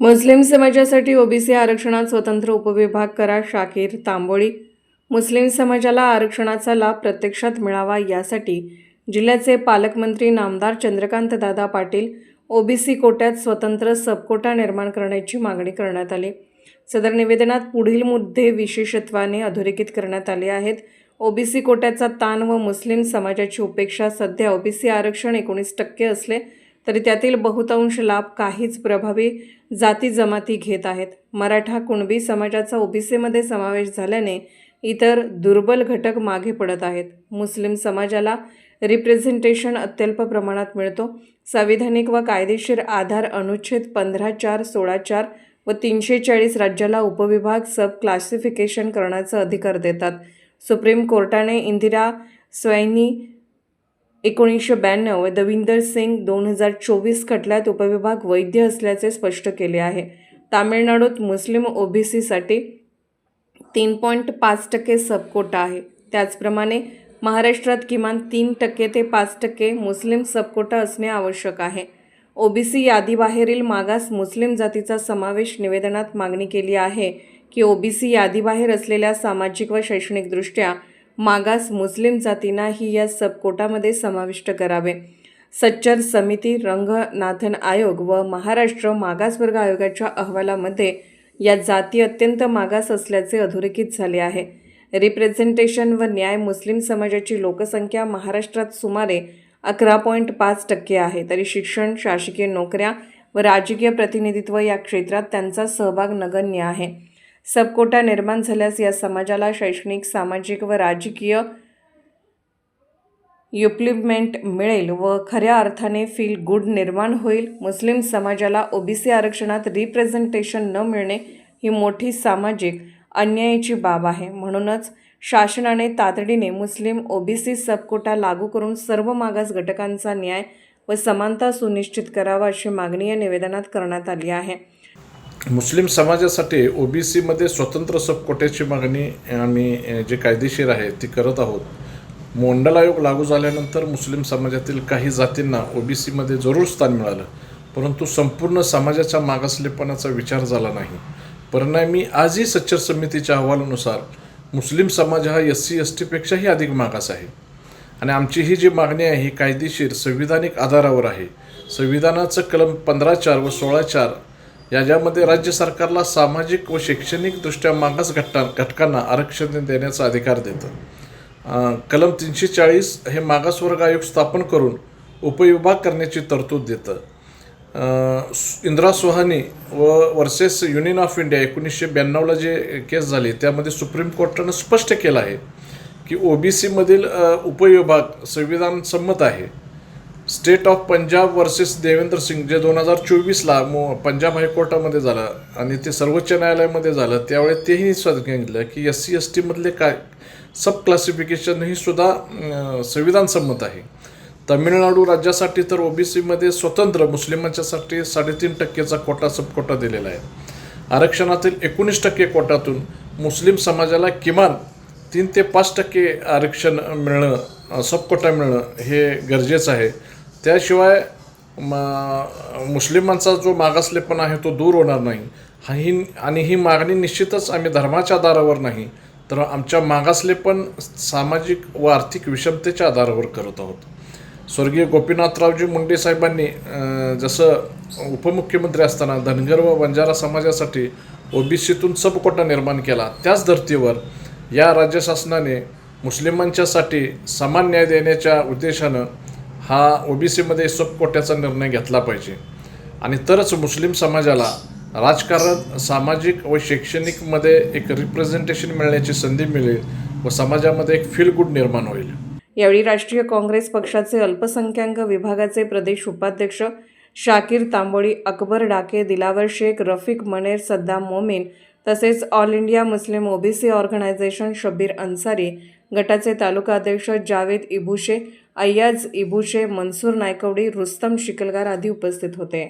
मुस्लिम समाजासाठी ओबीसी आरक्षणात स्वतंत्र उपविभाग करा शाकीर तांबोळी. मुस्लिम समाजाला आरक्षणाचा लाभ प्रत्यक्षात मिळावा यासाठी जिल्ह्याचे पालकमंत्री नामदार चंद्रकांत दादा पाटील ओबीसी कोट्यात स्वतंत्र सबकोटा निर्माण करण्याची मागणी करण्यात आली. सदर निवेदनात पुढील मुद्दे विशेषत्वाने अधोरेखित करण्यात आले आहेत. ओबीसी कोट्याचा ताण व मुस्लिम समाजाची उपेक्षा सध्या ओबीसी आरक्षण एकोणीस टक्के असले तरी त्यातील बहुतांश लाभ काहीच प्रभावी जाती जमाती घेत आहेत. मराठा कुणबी समाजाचा ओबीसीमध्ये समावेश झाल्याने इतर दुर्बल घटक मागे पडत आहेत. मुस्लिम समाजाला रिप्रेझेंटेशन अत्यल्प प्रमाणात मिळतो. संविधानिक व कायदेशीर आधार अनुच्छेद पंधरा चार सोळा चार व तीनशे चाळीस राज्याला उपविभाग सब क्लासिफिकेशन करण्याचा अधिकार देतात. सुप्रीम कोर्टाने इंदिरा स्वैनी एकोणीसशे ब्याण्णव व दविंदर सिंग दोन हजार चोवीस खटल्यात उपविभाग वैध असल्याचे स्पष्ट केले आहे. तामिळनाडूत मुस्लिम ओबीसीसाठी तीन पॉईंट पाच टक्के सबकोटा आहे. त्याचप्रमाणे महाराष्ट्रात किमान तीन टक्के ते पाच टक्के मुस्लिम सबकोटा असणे आवश्यक आहे. ओबीसी यादीबाहेरील मागास मुस्लिम जातीचा समावेश निवेदनात मागणी केली आहे की ओबीसी यादीबाहेर असलेल्या सामाजिक व शैक्षणिकदृष्ट्या मागास मुस्लिम जातींनाही या सबकोटामध्ये समाविष्ट करावे. सच्चर समिती रंगनाथन आयोग व महाराष्ट्र मागासवर्ग आयोगाच्या अहवालामध्ये या जाती अत्यंत मागास असल्याचे अधोरेखित झाले आहे. रिप्रेझेंटेशन व न्याय मुस्लिम समाजाची लोकसंख्या महाराष्ट्रात सुमारे अकरा पॉईंट पाच टक्के आहे. तरी शिक्षण शासकीय नोकऱ्या व राजकीय प्रतिनिधित्व या क्षेत्रात त्यांचा सहभाग नगण्य आहे. सबकोटा निर्माण झाल्यास या समाजाला शैक्षणिक सामाजिक व राजकीय युप्लिमेंट मिळेल व खऱ्या अर्थाने फील गुड निर्माण होईल. मुस्लिम समाजाला ओबीसी आरक्षणात रिप्रेझेंटेशन न मिळणे ही मोठी सामाजिक अन्यायाची बाब आहे. म्हणूनच शासनाने तातडीने मुस्लिम ओबीसी सबकोटा लागू करून सर्व मागास घटकांचा न्याय व समानता सुनिश्चित करावा अशी मागणी या निवेदनात करण्यात आली आहे. मुस्लिम समाजासाठी ओबीसीमध्ये स्वतंत्र सबकोट्याची मागणी आम्ही जे कायदेशीर आहे ती करत आहोत. मोंडल आयोग लागू झाल्यानंतर मुस्लिम समाजातील काही जातींना ओबीसीमध्ये जरूर स्थान मिळालं. परंतु संपूर्ण समाजाच्या मागासलेपणाचा विचार झाला नाही. परिणामी आजही सच्चर समितीच्या अहवालानुसार मुस्लिम समाज हा एस सी एस टीपेक्षाही अधिक मागास आहे. आणि आमची ही जी मागणी आहे ही कायदेशीर संविधानिक आधारावर आहे. संविधानाचं कलम पंधरा चार व सोळा चार याच्यामध्ये राज्य सरकारला सामाजिक व शैक्षणिकदृष्ट्या मागास घटना घटकांना आरक्षण देण्याचा अधिकार देतं. कलम तीनशे चाळीस हे मागासवर्ग आयोग स्थापन करून उपविभाग करण्याची तरतूद देतं. इंदिरा सोहानी व वर्सेस युनियन ऑफ इंडिया एकोणीसशे ब्याण्णवला जे केस झाली त्यामध्ये सुप्रीम कोर्टानं स्पष्ट केलं आहे की ओबीसीमधील उपविभाग संविधान संमत आहे. State of Punjab versus Devendra Singh जे दोन हजार चोवीसला मो पंजाब हायकोर्टामध्ये झालं आणि ते सर्वोच्च न्यायालयामध्ये झालं त्यावेळी तेही सांगितलं की एस सी एस टीमधले काय सब क्लासिफिकेशन ही सुद्धा संविधानसंमत संविधान संमत आहे. तमिळनाडू राज्यासाठी तर ओबीसीमध्ये स्वतंत्र मुस्लिमांच्यासाठी साडेतीन टक्केचा कोटा सब कोटा दिलेला आहे. आरक्षणातील एकोणीस टक्के कोटातून मुस्लिम समाजाला किमान तीन ते पाच टक्के आरक्षण मिळणं सबकोटा मिळणं हे गरजेचं आहे. त्याशिवाय म मुस्लिमांचा जो मागासलेपणा आहे तो दूर होणार नाही. हा ही आणि ही मागणी निश्चितच आम्ही धर्माच्या आधारावर नाही तर आमच्या मागासलेपण सामाजिक व आर्थिक विषमतेच्या आधारावर करत आहोत. स्वर्गीय गोपीनाथरावजी मुंडे साहेबांनी जसं उपमुख्यमंत्री असताना धनगर व बंजारा समाजासाठी ओबीसीतून सबकोटा निर्माण केला त्याच धर्तीवर या राज्य शासनाने मुस्लिमांच्यासाठी समान न्याय देण्याच्या उद्देशानं हा ओबीसीमध्ये सबकोट्याचा निर्णय घेतला पाहिजे. आणि तरच मुस्लिम समाजाला राजकारण सामाजिक व शैक्षणिकमध्ये एक रिप्रेझेंटेशन मिळण्याची संधी मिळेल व समाजामध्ये एक फील गुड निर्माण होईल. यावेळी राष्ट्रीय काँग्रेस पक्षाचे अल्पसंख्याक विभागाचे प्रदेश उपाध्यक्ष शाकीर तांबोळी अकबर डाके दिलावर शेख रफिक मनेर सद्दाम मोमीन तसेच all India Muslim OBC organisation Shabbir Ansari गटाचे तालुका अध्यक्ष जावेद इबुशे अय्याज इबुशे मनसूर नायकवडी रुस्तम शिकलगार आदी उपस्थित होते.